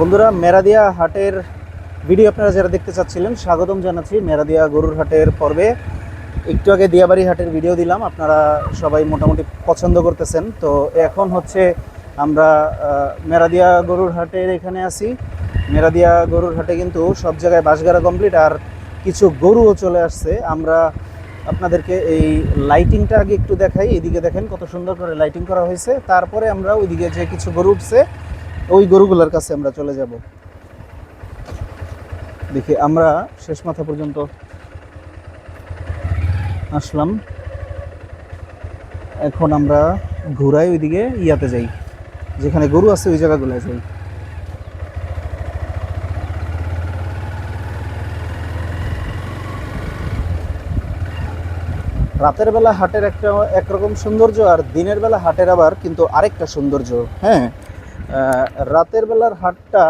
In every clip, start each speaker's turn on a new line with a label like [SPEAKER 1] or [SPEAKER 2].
[SPEAKER 1] বন্ধুরা, মেরাদিয়া হাটের ভিডিও আপনারা যারা দেখতে চাচ্ছিলেন, স্বাগতম জানাচ্ছি মেরাদিয়া গরুর হাটের পর্বে। একটু আগে দিয়াবাড়ি হাটের ভিডিও দিলাম, আপনারা সবাই মোটামুটি পছন্দ করতেছেন। তো এখন হচ্ছে আমরা মেরাদিয়া গরুর হাটের এখানে আছি। মেরাদিয়া গরুর হাটে কিন্তু সব জায়গায় বাসগাড়া কমপ্লিট আর কিছু গরুও চলে আসছে। আমরা আপনাদেরকে এই লাইটিংটা আগে একটু দেখাই, এদিকে দেখেন কত সুন্দর করে লাইটিং করা হয়েছে। তারপরে আমরা ওইদিকে যে কিছু গরু উঠছে ওই গরুগুলোর কাছে আমরা চলে যাব। দেখি, আমরা শেষ মাথা পর্যন্ত আসলাম। এখন আমরা ঘুরাই ওইদিকে ইয়াতে যাই। যেখানে গরু আছে, ওই জায়গাগুলোয় যাই। রাতের বেলা হাটের একটা একরকম সৌন্দর্য আর দিনের বেলা হাটের আবার কিন্তু আরেকটা সৌন্দর্য। হ্যাঁ রাতের বেলার হাটটা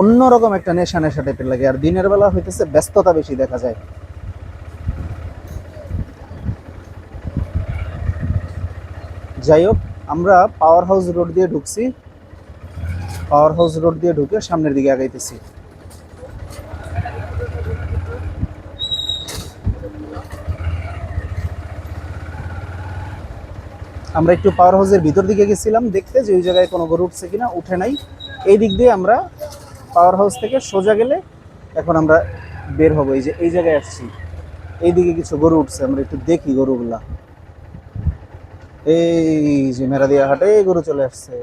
[SPEAKER 1] অন্যরকম একটা নেশা নেশা টাইপের লাগে। আর দিনের বেলা হইতেছে ব্যস্ততা বেশি দেখা যায়। যাই হোক, আমরা পাওয়ার হাউস রোড দিয়ে ঢুকছি। পাওয়ার হাউস রোড দিয়ে ঢুকে সামনের দিকে আগাইতেছি। আমরা একটু পাওয়ার হাউসের ভিতর দিকে গেছিলাম, দেখতে যে ওই জায়গায় কোনো গরু উঠছে কিনা, উঠে নাই। এই দিক দিয়ে আমরা পাওয়ার হাউস থেকে সোজা গেলে এখন আমরা বের হব। এই যে এই জায়গায় আসছি। এই দিকে কিছু গরু উঠছে, আমরা একটু দেখি গরুগুলা। এই যে মেরাদিয়া হাটে গরু চলে আসছে।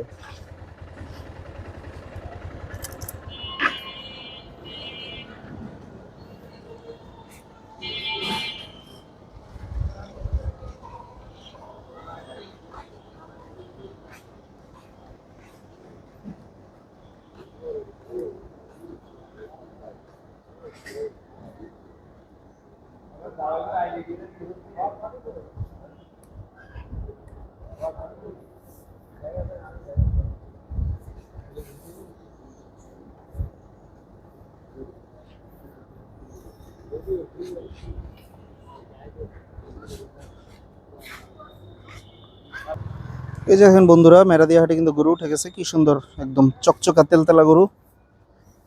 [SPEAKER 1] এই যে দেখেন বন্ধুরা মেরাদিয়া হাটে কিন্তু গরু উঠে গেছে। কি সুন্দর, একদম চকচকা তেলতেলা গরু।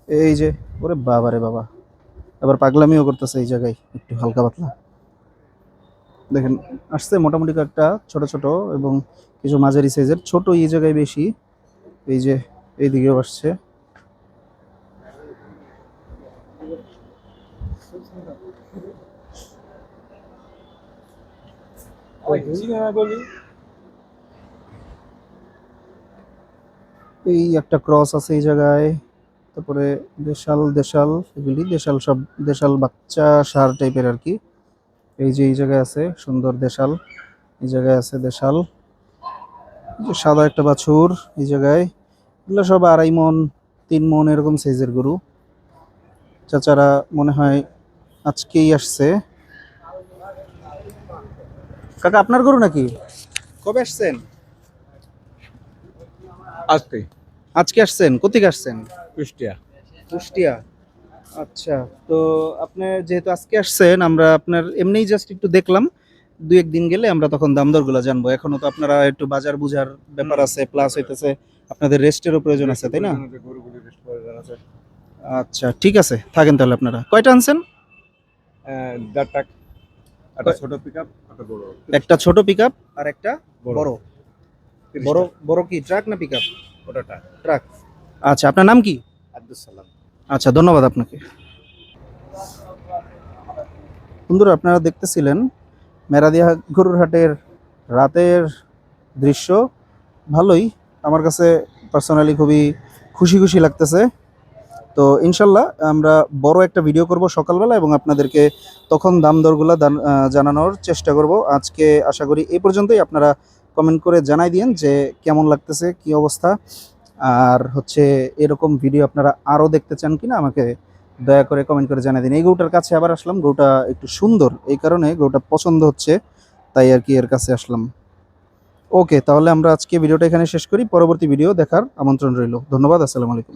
[SPEAKER 1] এই যে, ওরে বাবা রে বাবা। আবার পাগলামিও করতেছে এই জায়গায়, একটু হালকা পাতলা। দেখেন, আসছে মোটামুটি একটা ছোট ছোট এবং কিছু মাঝারি সাইজের ছোট এই জায়গায় বেশি, এই যে এই দিকেও আসছে। এই একটা ক্রস আছে এই জায়গায়। তারপরে দেশাল দেশাল, এগুলি দেশাল সব, দেশাল বাচ্চা সার টাইপের আর কি। এই যে এই জায়গায় আছে, সুন্দর দেশাল। এই জায়গায় আছে দেশাল। সাদা একটা বাছুর এই জায়গায়। এগুলো সব আড়াই মন, তিন মন এরকম সাইজের গরু। চাচারা মনে হয় আজকেই আসছে। কাকা আপনার গরু নাকি? কবে আসছেন?
[SPEAKER 2] আজকে।
[SPEAKER 1] আজকে আসছেন? কোথেকে আসছেন?
[SPEAKER 2] কুষ্টিয়া।
[SPEAKER 1] কুষ্টিয়া। আচ্ছা তো আপনি যেহেতু আজকে আসছেন আমরা আপনার এমনিই জাস্ট একটু দেখলাম। দুই একদিন গেলে আমরা তখন দাম দরগুলো জানব। এখনও তো আপনারা একটু বাজার বুঝার ব্যাপার আছে প্লাস হইতেছে আপনাদের রেস্টেরও প্রয়োজন আছে তাই না? আচ্ছা ঠিক আছে থাকেন তাহলে আপনারা। কয়টা আনছেন?
[SPEAKER 2] দেড়টা একটা ছোট পিক আপ একটা বড়।
[SPEAKER 1] একটা ছোট পিকআপ আর একটা বড়। বড়। বড় কি ট্রাক না পিকআপ
[SPEAKER 2] ওটাটা
[SPEAKER 1] ট্রাক আচ্ছা আপনার নাম কি?
[SPEAKER 2] আব্দুল সালাম।
[SPEAKER 1] আচ্ছা ধন্যবাদ আপনাকে। বন্ধুরা আপনারা দেখতেছিলেন মেরাদিয়া গরুর হাটের রাতের দৃশ্য। ভালোই আমার কাছে পার্সোনালি খুবই খুশি খুশি লাগতেছে। তো ইনশাল্লাহ আমরা বড় একটা ভিডিও করব সকালবেলা এবং আপনাদেরকে তখন দাম দরগুলো জানানোর চেষ্টা করব। আজকে আশা করি এই পর্যন্তই। আপনারা কমেন্ট করে জানাই দিন যে কেমন লাগতেছে, কি অবস্থা। আর হচ্ছে এরকম ভিডিও আপনারা আরও দেখতে চান কিনা আমাকে দয়া করে কমেন্ট করে জানিয়ে দিন। এই গরুটার কাছে আবার আসলাম। গরুটা একটু সুন্দর। এই কারণে গরুটা পছন্দ হচ্ছে, তাই আর কি এর কাছে আসলাম। ওকে তাহলে আমরা আজকে ভিডিওটা এখানে শেষ করি। পরবর্তী ভিডিও দেখার আমন্ত্রণ রইল। ধন্যবাদ, আসসালামু আলাইকুম।